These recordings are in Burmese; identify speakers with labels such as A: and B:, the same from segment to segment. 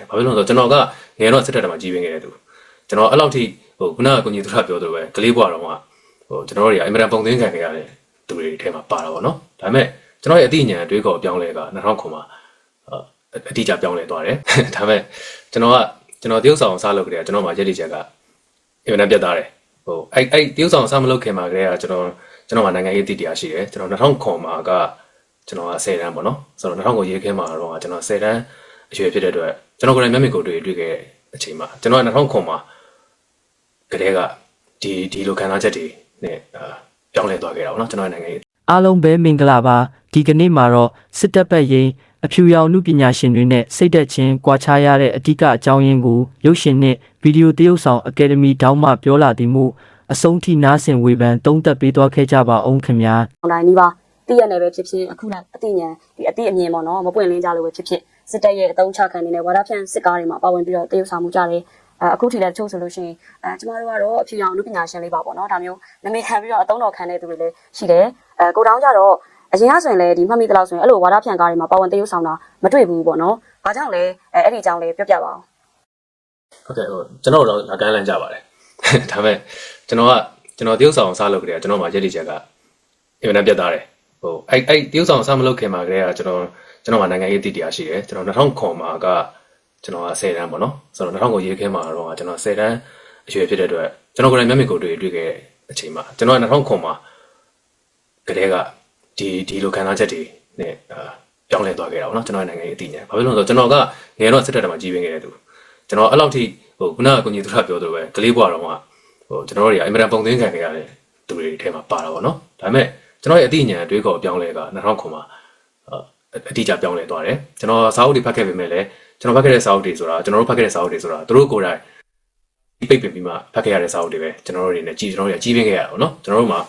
A: ညာဘာဖြစ်လို့လဲဆိုတော့ကျွန်တော်ကငယ်တော့စစ်တပ်တက်မှာကြီးပင်းခဲ့တဲ့သူကျွန်တော်အဲ့လောက်ထိဟိုခုနကကိုကြီးသူထပြောသလိုပဲကလေးဘွားတော့ကဟိုကျွန်တော်တို့တွေကအင်မတန်ပုံသင်းခံခဲ့ရတဲ့သူတွေထဲမှာပါတာပေါ့နော်ဒါပေမဲ့ကျွန်တော်ရဲ့အသိဉာဏ်အတွေးခေါ်အပြောင်းလဲက2009မှာအတိအကျပြောင်းလဲသွားတယ်ဒါပေမဲ့ကျွန်တော်ကကျွန်တော်တရုတ်ဆောင်စားလုပ်ကြတယ်ကျွန်တော်မှာရက်တိချက်ကအင်မတန်ပြတ်သားတယ်ဟိုအဲ့အဲ့တရုတ်ဆောင်စားမလုပ်ခင်မှာကတည်းကကျွန်တော်ကျွန်တော်မှာနိုင်ငံရေးတည်တရားရှိတယ်ကျွန်တော်2009မှာကကျွန်တော်က10တန်းပေါ့နော်ဆိုတော့2009ရေးခင်းမှာတော့ကျွန်တော်10တန်းအရွယ်ဖြစ်တဲ့အတွက် ကျွန်တော်ကိုယ်တိုင်မျက်မြင်ကိုယ်တွေ့တွေ့ခဲ့တဲ့အချိန်မှာကျွန်တော်က2009မှာကတည်းကဒီဒီလိုခံစားချက်တွေနဲ့အာပြောင်းလဲသွားခဲ့တာပေါ့နော်ကျွန်တော်ရဲ့နိုင်ငံရေး
B: အားလုံးပဲမင်္ဂလာပါဒီကနေ့မှာတော့စစ်တပ်ဘက်ရင်အဖြူရောင်မှုပညာရှင်တွေနဲ့စိတ်သက်ချင်းကြွာချရတဲ့အဓိကအကြောင်းရင်းကိုရုပ်ရှင်နဲ့ဗီဒီယိုတရုပ်ဆောင်အကယ်ဒမီတောင်းမှပြောလာသည်မှုအဆုံးထိနားဆင်ဝေဖန်သုံးသပ်ပေးသွားခဲ့ကြပါအောင်ခင်ဗျာ
C: အွန်လိုင်းနီးပါတည့်ရနေပဲဖြစ်ဖြစ်အခုနောက်အသိဉာဏ်ဒီအသိအမြင်ပေါ့နော်မပွင့်လင်းကြလို့ပဲဖြစ်ဖြစ် စစ်တပ်ရဲ့အတုံးချခံနေတဲ့ဝါဒဖြန့်စစ်ကားတွေမှာပါဝင်ပြီးတော့တရုပ်ဆောင်မှုကြတယ်အဲအခုထိလည်းတချို့ဆိုလို့ရှိရင်အဲကျမတို့ကတော့အဖြူရောင်လူပညာရှင်လေးပါပေါ့နော်ဒါမျိုးနမိတ်ခံပြီးတော့အတုံးတော်ခံတဲ့သူတွေလည်းရှိတယ်အဲကိုတောင်းကြတော့အရင်ကဆိုရင်လည်းဒီမှတ်မိသလောက်ဆိုရင်အဲ့လိုဝါဒဖြန့်ကားတွေမှာပါဝင်တရုပ်ဆောင်တာမတွေ့ဘူးပေါ့နော်ဘာကြောင့်လဲအဲအဲ့ဒီအကြောင်းလေးပြောပြပါအောင်
A: ဟုတ်ကဲ့ဟိုကျွန်တော်တော့လက်ကမ်းလန်းကြပါတယ်ဒါပေမဲ့ကျွန်တော်ကကျွန်တော်တရုတ်ဆောင်စားလုပ်ကြတယ်ကျွန်တော်မှာရက်တိချက်ကအင်မတန်ပြတ်သားတယ်ဟိုအဲ့အဲ့တရုတ်ဆောင်စားမလုပ်ခင်မှာကတည်းကကျွန်တော် ကျွန်တော်မှာနိုင်ငံရေးတည်တရားရှိတယ်ကျွန်တော်2009မှာကကျွန်တော်က10တန်းပေါ့နော်ဆိုတော့2009ရေးခင်းမှာတော့ကျွန်တော်10တန်းအရွယ်ဖြစ်တဲ့အတွက်ကျွန်တော်ကိုယ်တိုင်မျက်မြင်ကိုယ်တွေ့တွေ့ခဲ့တဲ့အချိန်မှာကျွန်တော်က2009မှာကတည်းကဒီဒီလိုခံစားချက်တွေနဲ့အာပြောင်းလဲသွားခဲ့တာပေါ့နော်ကျွန်တော်ရဲ့နိုင်ငံရေးအသိဉာဏ်ဘာဖြစ်လို့လဲဆိုတော့ကျွန်တော်ကငယ်တော့စစ်တပ်တက်မှာကြီးပင်းခဲ့တဲ့သူကျွန်တော်အဲ့လောက်ထိဟိုခုနကကိုကြီးသူထပြောသလိုပဲကလေးဘွားတော့ကဟိုကျွန်တော်တို့တွေကအင်မတန်ပုံသင်းခံခဲ့ရတဲ့သူတွေထဲမှာပါတာပေါ့နော်ဒါပေမဲ့ကျွန်တော်ရဲ့အသိဉာဏ်အတွေးခေါ်အပြောင်းလဲက2009မှာ အာအတိအကျပြောင်းလဲသွားတယ်ကျွန်တော်စာအုပ်တွေဖတ်ခဲ့ပေမဲ့လည်းကျွန်တော်ဖတ်ခဲ့တဲ့စာအုပ်တွေဆိုတာကျွန်တော်တို့ဖတ်ခဲ့တဲ့စာအုပ်တွေဆိုတာသူတို့ကိုယ်တိုင်ပိတ်ပင်ပြီးမှဖတ်ခဲ့ရတဲ့စာအုပ်တွေပဲကျွန်တော်တို့တွေနဲ့ကြည်ကျွန်တော်တို့ကကြီးပင်းခဲ့ရတာပေါ့နော်ကျွန်တော်တို့မှာ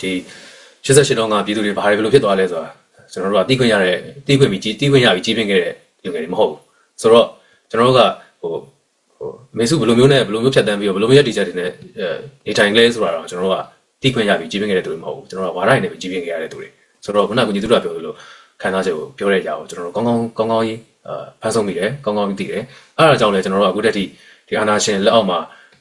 A: ဒီ88တောင်းကပြည်သူတွေဘာတွေဘယ်လိုဖြစ်သွားလဲဆိုတာကျွန်တော်တို့ကတီးခွင့်ရတဲ့တီးခွင့်ပြီးကြီးတီးခွင့်ရပြီးကြီးပင်းခဲ့တဲ့လူငယ်တွေမဟုတ်ဘူးဆိုတော့ကျွန်တော်တို့ကဟိုဟိုမေစုဘယ်လိုမျိုးနဲ့ဘယ်လိုမျိုးဖြတ်တန်းပြီးတော့ဘယ်လိုမျိုးရည်တည်ချက်တွေနဲ့အဲနေထိုင်ကလေးဆိုတာတော့ကျွန်တော်တို့ကတီးခွင့်ရပြီးကြီးပင်းခဲ့တဲ့သူတွေမဟုတ်ဘူးကျွန်တော်တို့ကဝါရိုင်းနဲ့ပဲကြီးပင်းခဲ့ရတဲ့သူတွေဆိုတော့ခုနကကိုကြီးသူတို့ကပြောသလို ခံစားချက်ကိုပြောရကြအောင်ကျွန်တော်တို့ကောင်းကောင်းကောင်းကောင်းကြီးအာဖန်ဆုံးမိတယ်ကောင်းကောင်းကြီးသိတယ်အဲ့ဒါကြောင့်လည်းကျွန်တော်တို့ကအခုတက်ထိဒီအာနာရှင်လက်အောက်မှာ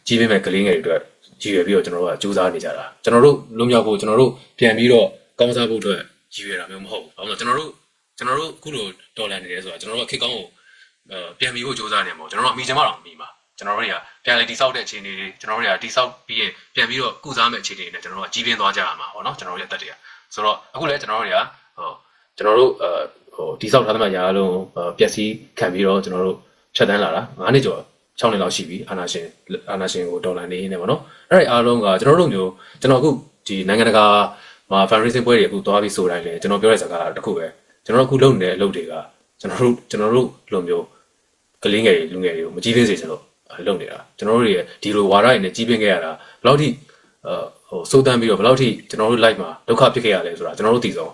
A: ကြီးပင်းမဲ့ကလေးငယ်တွေအတွက်ရည်ရွယ်ပြီးတော့ကျွန်တော်တို့ကစူးစမ်းနေကြတာကျွန်တော်တို့လွန်မြောက်ဖို့ကျွန်တော်တို့ပြန်ပြီးတော့ကောင်းစားဖို့အတွက်ရည်ရွယ်တာမျိုးမဟုတ်ဘူး။ဘာလို့လဲကျွန်တော်တို့ကျွန်တော်တို့အခုလိုတော်လန်နေတယ်ဆိုတာကျွန်တော်တို့ကခေတ်ကောင်းကိုအဲပြန်ပြီးဖို့စူးစမ်းနေမှာကျွန်တော်တို့အမိချင်မှတော့မီမှာကျွန်တော်တို့တွေကပြန်လေတိဆောက်တဲ့အခြေအနေတွေကျွန်တော်တို့တွေကတိဆောက်ပြီးရင်ပြန်ပြီးတော့ကုစားမဲ့အခြေအနေတွေနဲ့ကျွန်တော်တို့ကကြီးပြင်းသွားကြရမှာပေါ့နော်ကျွန်တော်တို့ရဲ့အသက်တွေကဆိုတော့အခုလည်းကျွန်တော်တို့တွေကဟို ကျွန်တော်တို့အဲဟိုတိဆောက်ထားသမျှရာလုံးပျက်စီးခံပြီးတော့ကျွန်တော်တို့ဖြတ်တန်းလာတာ9နှစ်ကျော်6နှစ်လောက်ရှိပြီအာနာရှင်အာနာရှင်ကိုဒေါ်လာနေနေပေါ့နော်အဲ့ဒီအားလုံးကကျွန်တော်တို့မျိုးကျွန်တော်အခုဒီနိုင်ငံတကာမှာ fundraising ပွဲတွေအခုသွားပြီးဆိုတိုင်းလေကျွန်တော်ပြောတဲ့စကားတစ်ခုပဲကျွန်တော်တို့အခုလုပ်နေတဲ့အလုပ်တွေကကျွန်တော်တို့ကျွန်တော်တို့လိုမျိုးကလေးငယ်တွေလူငယ်တွေကိုမကြီးပင်းစေချင်လို့လုပ်နေတာကျွန်တော်တို့တွေဒီလိုဝါဒတွေနဲ့ကြီးပင်းခဲ့ရတာဘယ်လောက်ထိအဲဟိုစိုးတန်းပြီးတော့ဘယ်လောက်ထိကျွန်တော်တို့ live မှာဒုက္ခဖြစ်ခဲ့ရလဲဆိုတာကျွန်တော်တို့သိဆုံး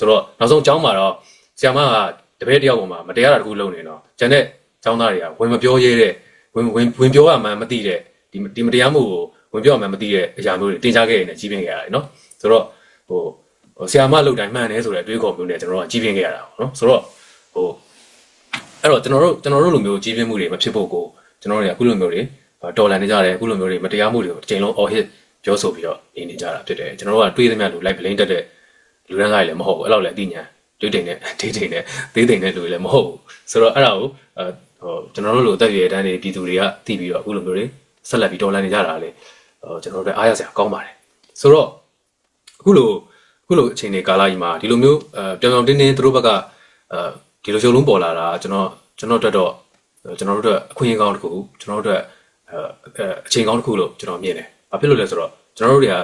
A: ဆိုတော့နောက်ဆုံးအကြောင်းမှာတော့ဆရာမကတပည့်တယောက်ပေါ်မှာမတရားတာတစ်ခုလုပ်နေတော့ကျန်တဲ့ចောင်းသားတွေကဝင်မပြောရဲတဲ့ဝင်ဝင်ဝင်ပြောရမှန်းမသိတဲ့ဒီဒီမတရားမှုကိုဝင်ပြောရမှန်းမသိတဲ့အရာမျိုးတွေတင် जा ခဲ့ရနေကြီးပင်းခဲ့ရတယ်နော်ဆိုတော့ဟိုဟိုဆရာမလုပ်တိုင်းမှန်တယ်ဆိုတဲ့အတွေးခေါ်မျိုးနဲ့ကျွန်တော်တို့ကကြီးပင်းခဲ့ရတာပေါ့နော်ဆိုတော့ဟိုအဲ့တော့ကျွန်တော်တို့ကျွန်တော်တို့လိုမျိုးကြီးပင်းမှုတွေမဖြစ်ဖို့ကိုကျွန်တော်တို့တွေကအခုလိုမျိုးတွေဒေါ်လာနေကြတယ်အခုလိုမျိုးတွေမတရားမှုတွေကိုတစ်ချိန်လုံး all hit ပြောဆိုပြီးတော့နေနေကြတာဖြစ်တယ်ကျွန်တော်တို့ကတွေးသမျှလူ live ဘလိန်တက်တဲ့ လူရန်ကားတွေလည်းမဟုတ်ဘူးအဲ့လောက်လည်းအသိဉာဏ်တွေးတိမ်နဲ့ဒေးတိမ်နဲ့သေးတိမ်နဲ့လူတွေလည်းမဟုတ်ဘူးဆိုတော့အဲ့ဒါကိုအဲဟိုကျွန်တော်တို့လိုအသက်အရွယ်တန်းတွေပြည်သူတွေကသိပြီးတော့အခုလိုမျိုးတွေဆက်လက်ပြီးဒေါ်လာနေကြတာလေဟိုကျွန်တော်တို့အားရစရာကောင်းပါတယ်ဆိုတော့အခုလိုအခုလိုအချိန်တွေကာလကြီးမှာဒီလိုမျိုးအဲပြောင်ပြောင်တင်းတင်းသူတို့ဘက်ကအဲဒီလိုရှုံလုံးပေါ်လာတာကျွန်တော်ကျွန်တော်တို့တော့ကျွန်တော်တို့အတွက်အခွင့်အရေးကောင်းတစ်ခုကျွန်တော်တို့အတွက်အဲအချိန်ကောင်းတစ်ခုလို့ကျွန်တော်မြင်တယ်။ဘာဖြစ်လို့လဲဆိုတော့ကျွန်တော်တို့တွေက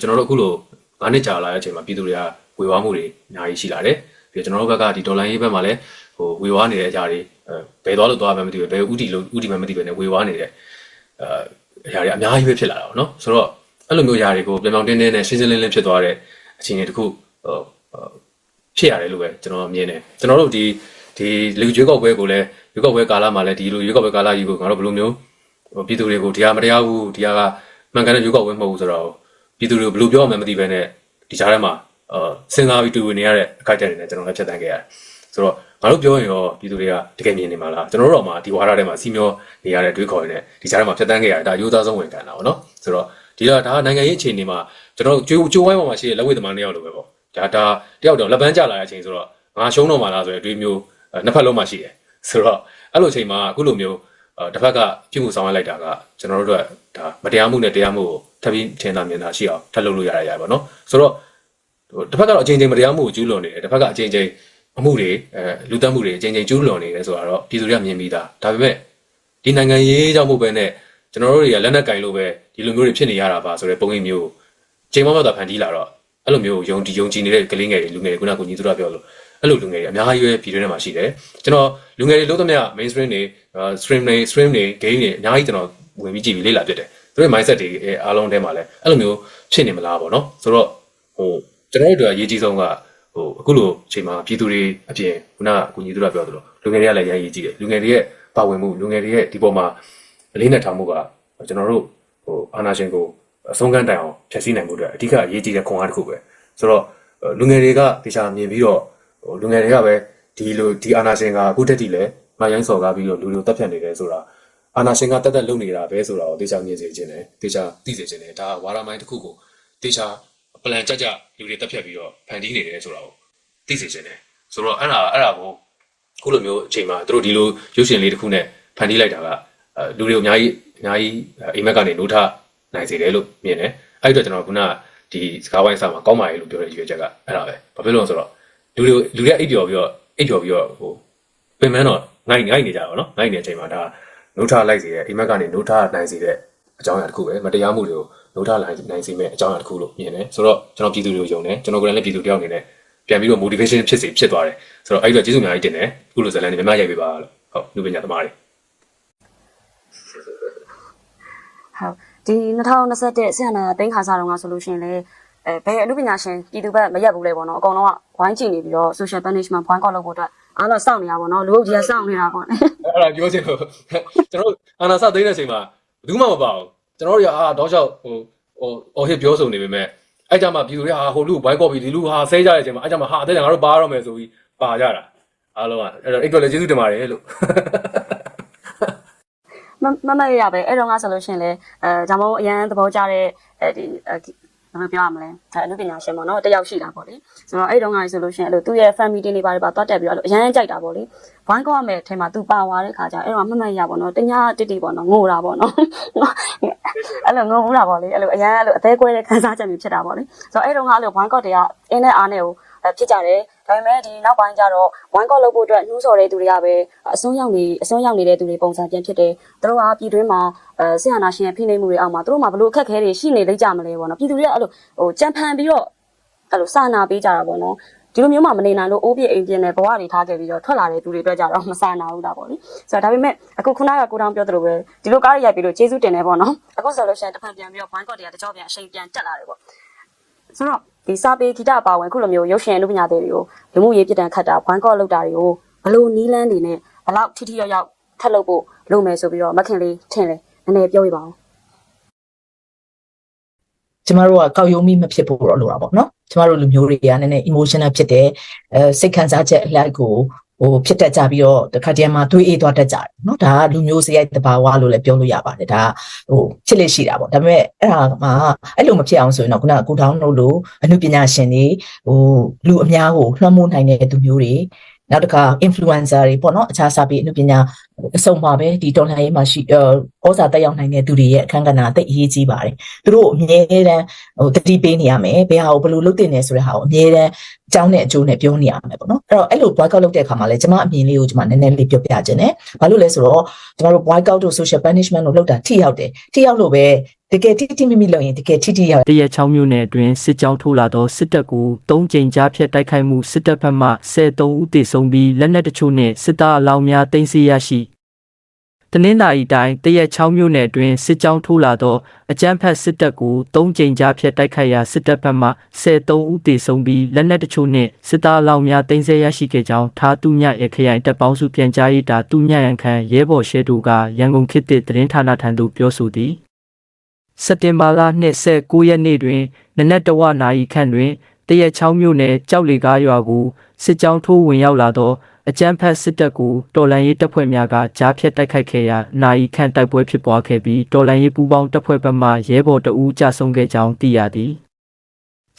A: ကျွန်တော်တို့အခုလို 9နှစ်ကြာလာတဲ့အချိန်မှာပြည်သူတွေကဝေဝါးမှုတွေအများကြီးရှိလာတယ်။ပြီးတော့ကျွန်တော်တို့ဘက်ကဒီဒေါ်လာရေးဘက်မှာလည်းဟိုဝေဝါးနေတဲ့အရာတွေဘယ်သွားလို့သွားမှမသိဘူးဘယ်ဥတီလို့ဥတီမှမသိပဲနဲ့ဝေဝါးနေတဲ့အဲအရာတွေအများကြီးပဲဖြစ်လာတာပေါ့နော်။ဆိုတော့အဲ့လိုမျိုးအရာတွေကိုပြောင်ပြောင်တင်းတင်းနဲ့ရှင်းရှင်းလင်းလင်းဖြစ်သွားတဲ့အခြေအနေတစ်ခုဟိုဖြစ်ရတယ်လို့ပဲကျွန်တော်မြင်တယ်။ကျွန်တော်တို့ဒီဒီလူကျွေးကောက်ပွဲကိုလည်းရွေးကောက်ပွဲကာလမှာလည်းဒီလိုရွေးကောက်ပွဲကာလကြီးကိုငါတို့ဘယ်လိုမျိုးပြည်သူတွေကိုဒီဟာမတရားဘူးဒီဟာကမှန်ကန်တဲ့ရွေးကောက်ပွဲမဟုတ်ဘူးဆိုတော့ ပြည်သူတွေကိုဘယ်လိုပြောမှမသိဘဲနဲ့ဒီကြားထဲမှာအာစဉ်းစားပြီးတူဝင်နေရတဲ့အခိုက်အတန့်တွေနဲ့ကျွန်တော်လည်းဖြတ်တန်းခဲ့ရတယ်ဆိုတော့ငါတို့ပြောရင်ရောပြည်သူတွေကတကယ်မြင်နေမှာလားကျွန်တော်တို့တော့မှဒီဝါဒထဲမှာစီမျောနေရတဲ့တွေးခေါ်ရတဲ့ဒီကြားထဲမှာဖြတ်တန်းခဲ့ရတာဒါရိုးသားဆုံးဝင်ကန်တာပေါ့နော်ဆိုတော့ဒီတော့ဒါကနိုင်ငံရေးအခြေအနေမှာကျွန်တော်တို့ကြိုးကြိုးဝိုင်းပေါ်မှာရှိတဲ့လက်ဝဲသမားနှစ်ယောက်လိုပဲပေါ့ဒါဒါတယောက်တော့လက်ပန်းကျလာတဲ့အချိန်ဆိုတော့ငါရှုံးတော့မှာလားဆိုတဲ့အတွေးမျိုးနှစ်ဖက်လုံးမှာရှိတယ်ဆိုတော့အဲ့လိုအချိန်မှာအခုလိုမျိုးတစ်ဖက်ကပြုမှုဆောင်ရလိုက်တာကကျွန်တော်တို့တို့ဒါမတရားမှုနဲ့တရားမှုကို ထပ်ပြီးထင်သာမြင်သာရှိအောင်ထပ်လုပ်လို့ရရရပါတော့ဆိုတော့ဟိုတစ်ဖက်ကတော့အချိန်ချင်းမတရားမှုကိုကျူးလွန်နေတယ်တစ်ဖက်ကအချိန်ချင်းအမှုတွေအဲလူတက်မှုတွေအချိန်ချင်းကျူးလွန်နေတယ်ဆိုတာတော့ပြည်သူတွေကမြင်ပြီးသားဒါပေမဲ့ဒီနိုင်ငံရေးကြောင့်မဟုတ်ပဲနဲ့ကျွန်တော်တို့တွေကလက်နက်ကင်လို့ပဲဒီလိုမျိုးတွေဖြစ်နေရတာပါဆိုတဲ့ပုံရိပ်မျိုးချိန်မောက်တော့ဖန်တီးလာတော့အဲ့လိုမျိုးယုံကြည်ယုံကြည်နေတဲ့ကလေးငယ်တွေလူငယ်တွေခုနကကိုညီသူရပြောလို့အဲ့လိုလူငယ်တွေအများကြီးပဲပြည်တွင်းထဲမှာရှိတယ်ကျွန်တော်လူငယ်တွေလုံးသမျှ mainstream တွေ stream တွေ stream တွေ game တွေအများကြီးကျွန်တော်ဝင်ပြီးကြည့်ပြီးလေ့လာပြတယ် သူတို့ mindset တွေအားလုံးထဲမှာလည်းအဲ့လိုမျိုးဖြစ်နေမလားပေါ့နော်ဆိုတော့ဟိုကျွန်တော်တို့အရေးကြီးဆုံးကဟိုအခုလိုအချိန်မှာပြည်သူတွေအပြင်ခုနကကိုကြီးသူကပြောသလိုလူငယ်တွေကလည်းရမ်းရေးကြည့်တယ်လူငယ်တွေရဲ့ပါဝင်မှုလူငယ်တွေရဲ့ဒီပေါ်မှာအလေးနဲ့ထားမှုကကျွန်တော်တို့ဟိုအာနာရှင်ကိုအဆုံးကမ်းတိုင်အောင်ဖြည့်ဆည်းနိုင်မှုအတွက်အဓိကအရေးကြီးတဲ့ခွန်အားတစ်ခုပဲဆိုတော့လူငယ်တွေကတေချာမြင်ပြီးတော့ဟိုလူငယ်တွေကပဲဒီလိုဒီအာနာရှင်ကအခုတက်တည်လဲမရိုင်းစော်ကားပြီးတော့လူလူတက်ဖြတ်နေတယ်ဆိုတာ အာနာရှင်ကတက်တက်လုပ်နေတာပဲဆိုတာကိုတေချာမြင်စေခြင်းတယ်တေချာသိစေခြင်းတယ်ဒါဝါရမိုင်းတစ်ခုကိုတေချာပလန်ကြကြလူတွေတက်ဖြတ်ပြီးတော့ဖန်တီးနေတယ်ဆိုတာကိုသိစေချင်တယ်ဆိုတော့အဲ့ဒါအဲ့ဒါကိုခုလိုမျိုးအချိန်မှာတို့ဒီလိုရုပ်ရှင်လေးတစ်ခုနဲ့ဖန်တီးလိုက်တာကအဲလူတွေကိုအများကြီးအများကြီးအိမ်မက်ကနေနိုးထနိုင်စေတယ်လို့မြင်တယ်အဲ့ဒီတော့ကျွန်တော်ကခုနကဒီစကားဝိုင်းစာမှာကောင်းပါရဲ့လို့ပြောတဲ့ရွေးချက်ကအဲ့ဒါပဲဘာဖြစ်လို့လဲဆိုတော့လူတွေလူတွေအိပ်ပျော်ပြီးတော့အိပ်ပျော်ပြီးတော့ဟိုပင်မတော့ငိုက်ငိုက်နေကြပါတော့နော်ငိုက်နေတဲ့အချိန်မှာဒါ နိုးထလိုက်စေတဲ့အိမ်မက်ကနေနိုးထနိုင်စေတဲ့အကြောင်းအရာတစ်ခုပဲမတရားမှုတွေကိုလို့ထားလိုက်နိုင်စေမဲ့အကြောင်းအရာတစ်ခုလို့မြင်တယ်ဆိုတော့ကျွန်တော်ပြည်သူတွေကိုယုံတယ်ကျွန်တော်ကိုယ်တိုင်လည်းပြည်သူတယောက်အနေနဲ့ပြန်ပြီးတော့ motivation ဖြစ်စေဖြစ်သွားတယ်ဆိုတော့အဲ့ဒီတော့ကျေးဇူးအများကြီးတင်တယ်အခုလိုဇာတ်လမ်းတွေများများရိုက်ပေးပါလို့ဟုတ်လူပညာသမားတွေ
C: ဟုတ်ဒီ2021ဆရာနာတင်းခါစားတော့ကဆိုလို့ရှိရင်လေအဲဘယ်အမှုပညာရှင်ပြည်သူဘက်မရက်ဘူးလေပေါ့နော်အကောင်လုံးကဝိုင်းကြည့်နေပြီးတော့ social punishment point call လုပ်ဖို့အတွက် အားလုံးစောင့်နေရပါတော့လူအုပ်ကြီးကစောင့်နေတာပေါ့နော်
A: အဲ့ဒါပြောချင်လို့ကျွန်တော်အာနာစသိတဲ့အချိန်မှာဘယ်သူမှမပါဘူးကျွန်တော်တို့ကအာတော့လျှောက်ဟိုဟိုအော်ဟစ်ပြောဆိုနေပေမဲ့အဲ့ကြမှာပြည်သူတွေကဟာဟိုလူဘိုင်းကော့ပြီးဒီလူဟာဆဲကြတဲ့အချိန်မှာအဲ့ကြမှာဟာတဲ့ငါတို့ပါရတော့မယ်ဆိုပြီးပါကြတာအားလုံးကအဲ့တော့အဲ့တော့လည်းကျေးဇူးတင်ပါတယ်လို့
C: မမမရရပဲအဲ့တော့ငါဆိုလို့ရှိရင်လေအဲဒါမှမဟုတ်အရန်သဘောကျတဲ့အဲဒီ ဘာလို့ပြောရမလဲအဲအမှုပညာရှင်ပေါ့နော်တယောက်ရှိတာပေါ့လေဆိုတော့အဲ့တော့ငါဆိုလို့ရှိရင်အဲ့လိုသူ့ရဲ့ fan meeting တွေပါတွေပါတွားတက်ပြီးတော့အဲ့လိုအရန်ကြိုက်တာပေါ့လေဝိုင်းကောက်ရမယ်အထဲမှာသူပါသွားတဲ့ခါကျအဲ့တော့မမရပေါ့နော်တညာတိတိပေါ့နော်ငိုတာပေါ့နော်အဲ့လိုငိုဘူးတာပေါ့လေအဲ့လိုအရန်အဲ့လိုအသေးကွဲတဲ့ခန်းစားချက်မျိုးဖြစ်တာပေါ့လေဆိုတော့အဲ့တော့ငါအဲ့လိုဝိုင်းကောက်တွေကအင်းနဲ့အားနဲ့ကိုဖြစ်ကြတယ် ဒါပေမဲ့ဒီနောက်ပိုင်းကျတော့ဝိုင်းကောက်လုပ်ဖို့အတွက်နှိုးဆော်တဲ့သူတွေကပဲအစွန်းရောက်နေအစွန်းရောက်နေတဲ့သူတွေပုံစံပြန်ဖြစ်တယ်သူတို့ကပြည်တွင်းမှာအဲဆရာနာရှင်ရဲ့ဖိနှိပ်မှုတွေအောက်မှာသူတို့မှဘလို့အခက်ခဲတွေရှိနေလိမ့်ကြမလဲပေါ့နော်ပြည်သူတွေကအဲ့လိုဟိုကြံဖန်ပြီးတော့အဲ့လိုစာနာပေးကြတာပေါ့နော်ဒီလိုမျိုးမှမနေနိုင်လို့အိုးပြအိမ်ပြင်းနဲ့ဘဝတွေထားခဲ့ပြီးတော့ထွက်လာတဲ့သူတွေအတွက်ကြတော့မဆာနာဘူးတာပေါ့လေဆိုတော့ဒါပေမဲ့အခုခုနကကိုတောင်ပြောသလိုပဲဒီလိုကားရိုက်ပြီးလို့ကျေးဇူးတင်တယ်ပေါ့နော်အခုဆိုလို့ရှိရင်တစ်ဖန်ပြန်ပြီးတော့ဘိုင်းကော့တွေကတကြောပြန်အချိန်ပြန်တက်လာတယ်ပေါ့ဆိုတော့ ဒီစာပေဂီတအပါဝင်ခုလိုမျိုးရုပ်ရှင်လူပညာတွေကိုလူမှုရေးပြည်တံခတ်တာဘိုင်းကော့လောက်တာတွေကိုဘလို့နီးလန်းနေနဲ့ဘလောက်ထိထိရောက်ရောက်ထပ်လုပ်ဖို့လုပ်မယ်ဆိုပြီးတော့မခင်လေးထင်လေနည်းနည်းပြောပြပါဦး
D: ကျမတို့ကကောက်ယုံမိမဖြစ်ဖို့တော့လိုတာပေါ့နော်ကျမတို့လူမျိုးတွေကနည်းနည်း emotional ဖြစ်တယ်အဲစိတ်ခံစားချက်အလိုက်ကို ဟိုဖြစ်တတ်ကြပြီးတော့တစ်ခါတည်းမှာတွေးအေးသွားတတ်ကြတယ်နော်ဒါကလူမျိုးစရိုက်တဘာဝလို့လည်းပြောလို့ရပါတယ်ဒါဟိုဖြစ်လက်ရှိတာပေါ့ဒါပေမဲ့အဲ့ဒါမှအဲ့လိုမဖြစ်အောင်ဆိုရင်တော့ခုနကကိုထောင်းတို့လိုအမှုပညာရှင်တွေဟိုလူအများကိုလွှမ်းမိုးနိုင်တဲ့သူမျိုးတွေနောက်တစ်ခါ influencer တွေပေါ့နော်အခြားစာပေအမှုပညာ အစုံပါပဲဒီတော်လှန်ရေးမှာရှိဩဇာတက်ရောက်နိုင်တဲ့သူတွေရဲ့အခန်းကဏ္ဍအသိအရေးကြီးပါတယ်သူတို့အမြဲတမ်းဟိုတတိပေးနေရမယ်ဘယ်ဟာကိုဘယ်လိုလုပ်တင်နေဆိုတဲ့ဟာကိုအမြဲတမ်းအကြောင်းနဲ့အကျိုးနဲ့ပြောနေရမယ်ပေါ့နော်အဲ့တော့အဲ့လို boycott လုပ်တဲ့အခါမှာလည်းကျွန်မအမြင်လေးကိုကျွန်မနည်းနည်းလေးပြောပြခြင်းနဲ့ဘာလို့လဲဆိုတော့ကျွန်တော်တို့ boycott တို့ social punishment တို့လုပ်တာထိရောက်တယ်ထိရောက်လို့ပဲတကယ်တိတိမိမိလုပ်ရင်တကယ်ထိထိရောက်
B: တရက်6မြို့နယ်အတွင်းစစ်ကြောင်းထိုးလာသောစစ်တပ်ကို၃ကြိမ်ကြားဖြတ်တိုက်ခိုက်မှုစစ်တပ်ဘက်မှ73ဦးသေဆုံးပြီးလက်နက်တချို့နှင့်စစ်သားအလောင်းများတင်စီရရှိ တနင်္လာရီတိုင်းတရက်6မြို့နယ်အတွင်းစစ်ကြောင်းထိုးလာသောအကြမ်းဖက်စစ်တပ်ကို၃ကြိမ်ကြားဖြတ်တိုက်ခိုက်ရာစစ်တပ်ဘက်မှ73ဦးသေဆုံးပြီးလက်နက်တချို့နှင့်စစ်သားအလောင်းများတင်စီရရှိခဲ့ကြောင်းထားတူညရခရိုင်တပ်ပေါင်းစုပြန်ကြားရေးတာတူညရန်ခန့်ရဲဘော်ရှဲတို့ကရန်ကုန်ခေတ်သစ်သတင်းဌာနထံသို့ပြောဆိုသည်စက်တင်ဘာလ29ရက်နေ့တွင်နနက်တဝနာရီခန့်တွင်တရက်ချောင်းမြို့နယ်ကြောက်လေကားရွာကိုစစ်ကြောင်းထိုးဝင်ရောက်လာသော အကြမ်းဖက်စစ်တပ်ကိုတော်လှန်ရေးတပ်ဖွဲ့များကကြားဖြတ်တိုက်ခိုက်ခဲ့ရာနိုင်ခန့်တိုက်ပွဲဖြစ်ပွားခဲ့ပြီးတော်လှန်ရေးပူးပေါင်းတပ်ဖွဲ့ဘက်မှရဲဘော်တအူးကြဆုံးခဲ့ကြောင်းသိရသည်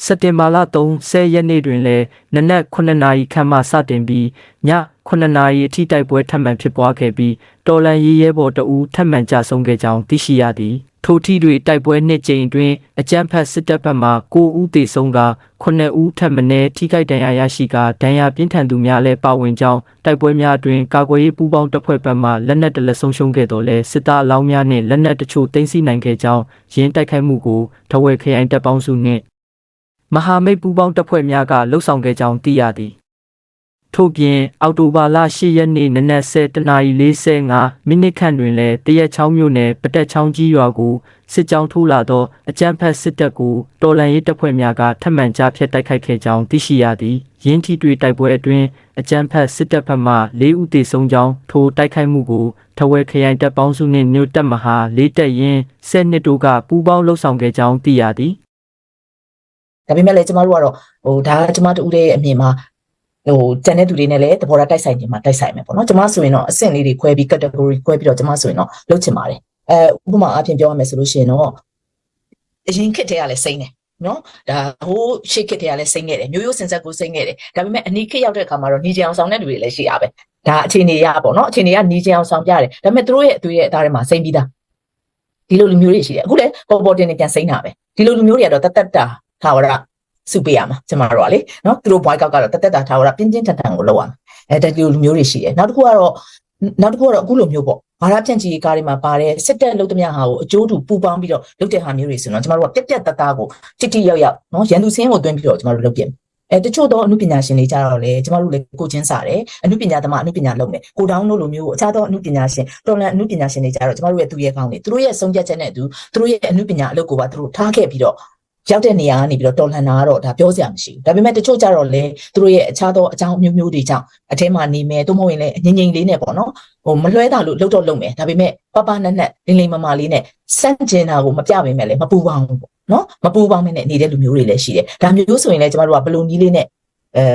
B: စက်တင်ဘာလ30ရက်နေ့တွင်လည်းနနက်9နာရီခန့်မှစတင်ပြီးည9နာရီအထိတိုက်ပွဲထပ်မံဖြစ်ပွားခဲ့ပြီးတော်လန်ရေးရဲဘော်တအူးထပ်မံကြဆုံးခဲ့ကြောင်းသိရှိရသည် ထိုထီတွေတိုက်ပွဲနှစ်ကြိမ်တွင်အကြမ်းဖက်စစ်တပ်ဘက်မှ9ဦးသေဆုံးက9ဦးထပ်မံထိခိုက်ဒဏ်ရာရရှိကဒဏ်ရာပြင်းထန်သူများလည်းပါဝင်ကြောင်းတိုက်ပွဲများတွင်ကာကွယ်ရေးပူးပေါင်းတပ်ဖွဲ့ဘက်မှလက်နက်တလက်ဆုံးရှုံးခဲ့တော်လဲစစ်သားအလောင်းများနှင့်လက်နက်တချို့သိမ်းဆည်းနိုင်ခဲ့ကြောင်းရင်းတိုက်ခိုက်မှုကိုထဝယ်ခရိုင်တပ်ပေါင်းစုနှင့်မဟာမိတ်ပူးပေါင်းတပ်ဖွဲ့များကလှုပ်ဆောင်ခဲ့ကြောင်းသိရသည် ထို့ပြင်အောက်တိုဘာလ10ရက်နေ့နနက်7:45မိနစ်ခန့်တွင်လည်းတရက်ချောင်းမြို့နယ်ပတက်ချောင်းကြီးရွာကိုစစ်ကြောင်းထိုးလာသောအကြမ်းဖက်စစ်တပ်ကိုတော်လှန်ရေးတပ်ဖွဲ့များကထပ်မံကြားဖြတ်တိုက်ခိုက်ခဲ့ကြောင်းသိရှိရသည်ရင်းထိတွေ့တိုက်ပွဲအတွင်းအကြမ်းဖက်စစ်တပ်ဘက်မှ၄ဦးသေဆုံးကြောင်းထိုတိုက်ခိုက်မှုကိုထဝယ်ခရိုင်တပ်ပေါင်းစုနှင့်မြို့တပ်မဟာလေးတပ်ရင်း၁၀နှစ်တို့ကပူးပေါင်းလှုပ်ဆောင်ခဲ့ကြောင်းသိရသည်
D: ဒါပေမဲ့လည်းကျမတို့ကတော့ဟိုဒါကကျမတို့ဦးရဲ့အမြင်မှာ ဟိုကျန်တဲ့သူတွေနဲ့လည်းသဘောထားတိုက်ဆိုင်နေမှာတိုက်ဆိုင်မယ်ပေါ့နော်ကျမဆိုရင်တော့အဆင့်လေးတွေခွဲပြီး category ခွဲပြီးတော့ကျမဆိုရင်တော့လုပ်ချင်ပါတယ်အဲဥပမာအပြင်ပြောရမယ်ဆိုလို့ရှိရင်တော့အရင်ခစ်တွေကလည်းစိမ့်တယ်နော်ဒါဟိုးရှေ့ခစ်တွေကလည်းစိမ့်ခဲ့တယ်မျိုးရိုးစင်ဆက်ကိုစိမ့်ခဲ့တယ်ဒါပေမဲ့အနီးခစ်ရောက်တဲ့အခါမှာတော့ညီကြအောင်ဆောင်တဲ့လူတွေလည်းရှိရပဲဒါအခြေအနေရပေါ့နော်အခြေအနေကညီကြအောင်ဆောင်ပြတယ်ဒါပေမဲ့သူတို့ရဲ့အသွေးရဲ့အသားထဲမှာစိမ့်ပြီးသားဒီလိုလူမျိုးတွေရှိတယ်အခုလည်းပေါ်ပေါ်တင်တင်ပြန်စိမ့်တာပဲဒီလိုလူမျိုးတွေကတော့တသက်တာထာဝရ စုပေးရမှာကျမတို့ကလေနော်သူတို့ boy ကောက်ကတော့တသက်တာထာဝရပြင်းပြင်းထန်ထန်ကိုလုပ်ရမှာအဲတလူလူမျိုးတွေရှိတယ်နောက်တစ်ခုကတော့နောက်တစ်ခုကတော့အခုလိုမျိုးပေါ့ဘာသာဖြန့်ချီကားတွေမှာပါတယ်စစ်တပ်လုပ်သမျှဟာကိုအကျိုးတူပူပေါင်းပြီးတော့လုပ်တဲ့ဟာမျိုးတွေဆိုတော့ကျမတို့ကပြက်ပြက်တသားကိုတိတိရောက်ရောက်နော်ရန်သူစင်းကိုတွင်းပြီးတော့ကျမတို့လုပ်ပြအဲတချို့တော့အမှုပညာရှင်တွေကြတော့လေကျမတို့လည်းကိုချင်းစားတယ်အမှုပညာသမားအမှုပညာလုပ်မယ်ကိုတောင်းတို့လိုမျိုးအခြားသောအမှုပညာရှင်တော်လန်အမှုပညာရှင်တွေကြတော့ကျမတို့ရဲ့သူရဲ့ကောင်းတွေသူတို့ရဲ့ဆုံးဖြတ်ချက်နဲ့သူသူတို့ရဲ့အမှုပညာအလုပ်ကိုပါသူတို့ထားခဲ့ပြီးတော့ ရောက်တဲ့နေရာကနေပြီးတော့တော်လှန်တာကတော့ဒါပြောစရာမရှိဘူးဒါပေမဲ့တချို့ကြတော့လေသူတို့ရဲ့အခြားသောအကြောင်းမျိုးမျိုးတွေကြောင့်အထဲမှာနေမယ်သို့မဟုတ်ရင်လည်းငြိမ်ငြိမ်လေးနဲ့ပေါ့နော်ဟိုမလွှဲတာလို့လှုပ်တော့လှုပ်မယ်ဒါပေမဲ့ပပနက်နက်လင်းလင်းမမလေးနဲ့စန့်ကျင်တာကိုမပြပေမဲ့လည်းမပူပေါင်းဘူးပေါ့နော်မပူပေါင်းမနဲ့နေတဲ့လူမျိုးတွေလည်းရှိတယ်ဒါမျိုးဆိုရင်လည်းကျမတို့ကဘယ်လိုနည်းလေးနဲ့အဲ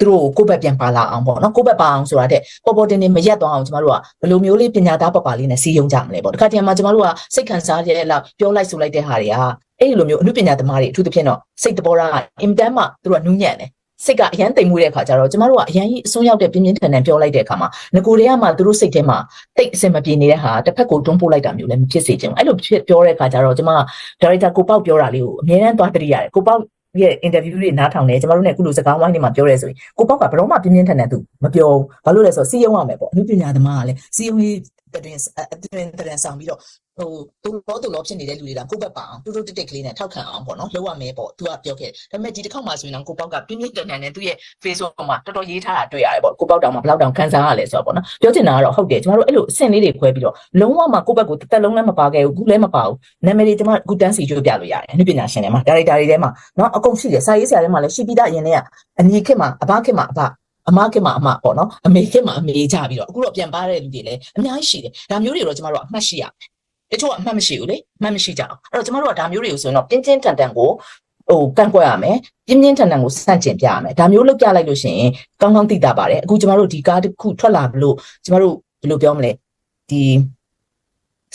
D: သူတို့ကိုယ့်ဘက်ပြန်ပါလာအောင်ပေါ့နော်ကိုယ့်ဘက်ပါအောင်ဆိုတာတဲ့ပေါ်ပေါ်တင်တင်မရက်သွားအောင်ကျမတို့ကဘယ်လိုမျိုးလေးပညာသားပပလေးနဲ့စီးယုံကြမလဲပေါ့တခါတည်းမှာကျမတို့ကစိတ်ခံစားရတဲ့လောက်ပြောလိုက်ဆိုလိုက်တဲ့ဟာတွေက အဲ့ဒီလိုမျိုးအမှုပညာသမားတွေအထူးသဖြင့်တော့စိတ်တဘောထားအင်တန်မှသူတို့ကနူးညံ့တယ်စိတ်ကအရန်တိမ်မှုတဲ့အခါကျတော့ကျမတို့ကအရန်ကြီးအစွန်းရောက်တဲ့ပြင်းပြင်းထန်ထန်ပြောလိုက်တဲ့အခါမှာငကိုတွေကမှသူတို့စိတ်ထဲမှာတိတ်အစင်မပြေနေတဲ့ဟာတစ်ဖက်ကိုတွန်းပို့လိုက်တာမျိုးလည်းမဖြစ်စေချင်ဘူးအဲ့လိုဖြစ်ပြောတဲ့အခါကျတော့ကျမဒါရိုက်တာကိုပေါက်ပြောတာလေးကိုအမြဲတမ်းသွားတရိရတယ်ကိုပေါက်ရဲ့ interview တွေနားထောင်တယ်ကျမတို့နဲ့အခုလိုစကားဝိုင်းတွေမှာပြောရဲဆိုရင်ကိုပေါက်ကဘယ်တော့မှပြင်းပြင်းထန်ထန်သူမပြောဘူးဘာလို့လဲဆိုတော့စီယုံရမယ်ပေါ့အမှုပညာသမားကလည်းစီယုံရေးအ တွင်အတွင်တရန်ဆောင်ပြီးတော့ဟိုသူတော့သူတော့ဖြစ်နေတဲ့လူတွေကကိုယ့်ဘက်ပါအောင်တူတူတိတ်တိတ်ကလေးနဲ့ထောက်ခံအောင်ပေါ့နော်လုပ်ရမယ်ပေါ့သူကပြောခဲ့ဒါပေမဲ့ဒီတစ်ခေါက်မှဆိုရင်တော့ကိုပေါက်ကပြင်းပြင်းထန်ထန်နဲ့သူ့ရဲ့ Facebook မှာတော်တော်ရေးထားတာတွေ့ရတယ်ပေါ့ကိုပေါက်တောင်မှာဘယ်လောက်တောင်ခံစားရလဲဆိုတော့ပေါ့နော်ပြောချင်တာကတော့ဟုတ်တယ်ကျမတို့အဲ့လိုအဆင့်လေးတွေခွဲပြီးတော့လုံးဝမှကိုယ့်ဘက်ကိုတစ်သက်လုံးလည်းမပါခဲ့ဘူးခုလည်းမပါဘူးနာမည်တွေကျမအခုတန်းစီကြိုးပြလို့ရတယ်အနုပညာရှင်တွေမှာဒါရိုက်တာတွေထဲမှာနော်အကုန်ရှိတယ်စာရေးဆရာတွေမှာလည်းရှိပြီးသားအရင်တည်းကအညီခေတ်မှာအဘခေတ်မှာအဘ အမကမှာအမပေါ့နော်အမေကမှာအမေကြပြီးတော့အခုတော့ပြန်ပါတဲ့လူတွေလည်းအများကြီးရှိတယ်ဒါမျိုးတွေတော့ကျမတို့ကအမှတ်ရှိရတချို့ကအမှတ်မရှိဘူးလေအမှတ်မရှိကြအောင်အဲ့တော့ကျမတို့ကဒါမျိုးတွေကိုဆိုရင်တော့ပြင်းပြင်းထန်ထန်ကိုဟိုကန့်ကွက်ရမယ်ပြင်းပြင်းထန်ထန်ကိုစန့်ကျင်ပြရမယ်ဒါမျိုးလုပ်ပြလိုက်လို့ရှိရင်ကောင်းကောင်းသိတာပါတယ်အခုကျမတို့ဒီကားတစ်ခုထွက်လာလို့ကျမတို့ဘယ်လိုပြောမလဲဒီ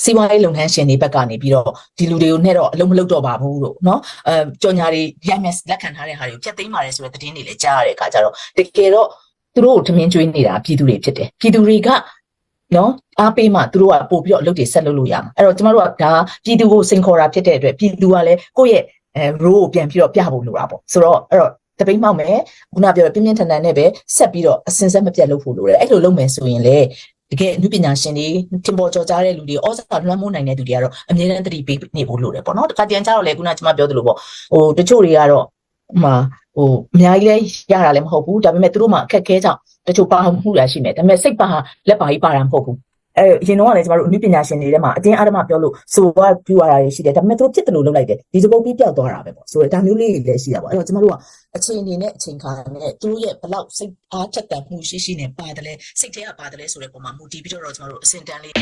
D: စီးပွားရေးလုပ်ငန်းရှင်တွေဘက်ကနေပြီးတော့ဒီလူတွေကိုနဲ့တော့အလုံးမလုပ်တော့ပါဘူးလို့နော်အဲကြော်ညာတွေရိုက်မျက်လက်ခံထားတဲ့ဟာတွေကိုဖျက်သိမ်းပါတယ်ဆိုတဲ့သတင်းတွေလည်းကြားရတဲ့အခါကျတော့တကယ်တော့သူတို့ကိုထမင်းကျွေးနေတာပြည်သူတွေဖြစ်တယ်ပြည်သူတွေကနော်အားပေးမှသူတို့ကပို့ပြီးတော့အလုပ်တွေဆက်လုပ်လို့ရမှာအဲ့တော့ကျမတို့ကဒါပြည်သူကိုစိန်ခေါ်တာဖြစ်တဲ့အတွက်ပြည်သူကလည်းကိုယ့်ရဲ့အဲ role ကိုပြန်ပြီးတော့ပြဖို့လိုတာပေါ့ဆိုတော့အဲ့တော့တပိမ့်မှောက်မယ်ခုနပြောပြင်းပြင်းထန်ထန်နဲ့ပဲဆက်ပြီးတော့အစင်ဆက်မပြတ်လုပ်ဖို့လိုတယ်အဲ့လိုလုပ်မယ်ဆိုရင်လေ တကယ်အနုပညာရှင်တွေတင်ပေါ်ကြော်ကြားတဲ့လူတွေဩဇာလွှမ်းမိုးနိုင်တဲ့သူတွေကတော့အမြဲတမ်းတတိပေးနေဖို့လိုတယ်ပေါ့နော်တခါတည်းကျတော့လေခုနကကျွန်မပြောသလိုပေါ့ဟိုတချို့တွေကတော့ဟိုမှာဟိုအများကြီးလဲရတာလည်းမဟုတ်ဘူးဒါပေမဲ့သူတို့မှအခက်ခဲကြောင့်တချို့ပါမှုရရှိမယ်ဒါပေမဲ့စိတ်ပါလက်ပါကြီးပါတာမဟုတ်ဘူး အဲအရင်တော့ကလည်းကျမတို့အနုပညာရှင်တွေထဲမှာအတင်းအဓမ္မပြောလို့ဆိုတော့ပြရတာတွေရှိတယ်ဒါပေမဲ့သူတို့ဖြစ်တယ်လို့လုပ်လိုက်တယ်ဒီစပုတ်ပြီးပျောက်သွားတာပဲပေါ့ဆိုတော့ဒါမျိုးလေးတွေလည်းရှိတာပေါ့အဲ့တော့ကျမတို့ကအချိန်အနေနဲ့အချိန်ခါနဲ့သူတို့ရဲ့ဘလောက်စိတ်အားထက်သန်မှုရှိရှိနဲ့ပါတယ်လဲစိတ်ထဲကပါတယ်လဲဆိုတဲ့ပုံမှာမူတည်ပြီးတော့ကျမတို့အစင်တန်းလေး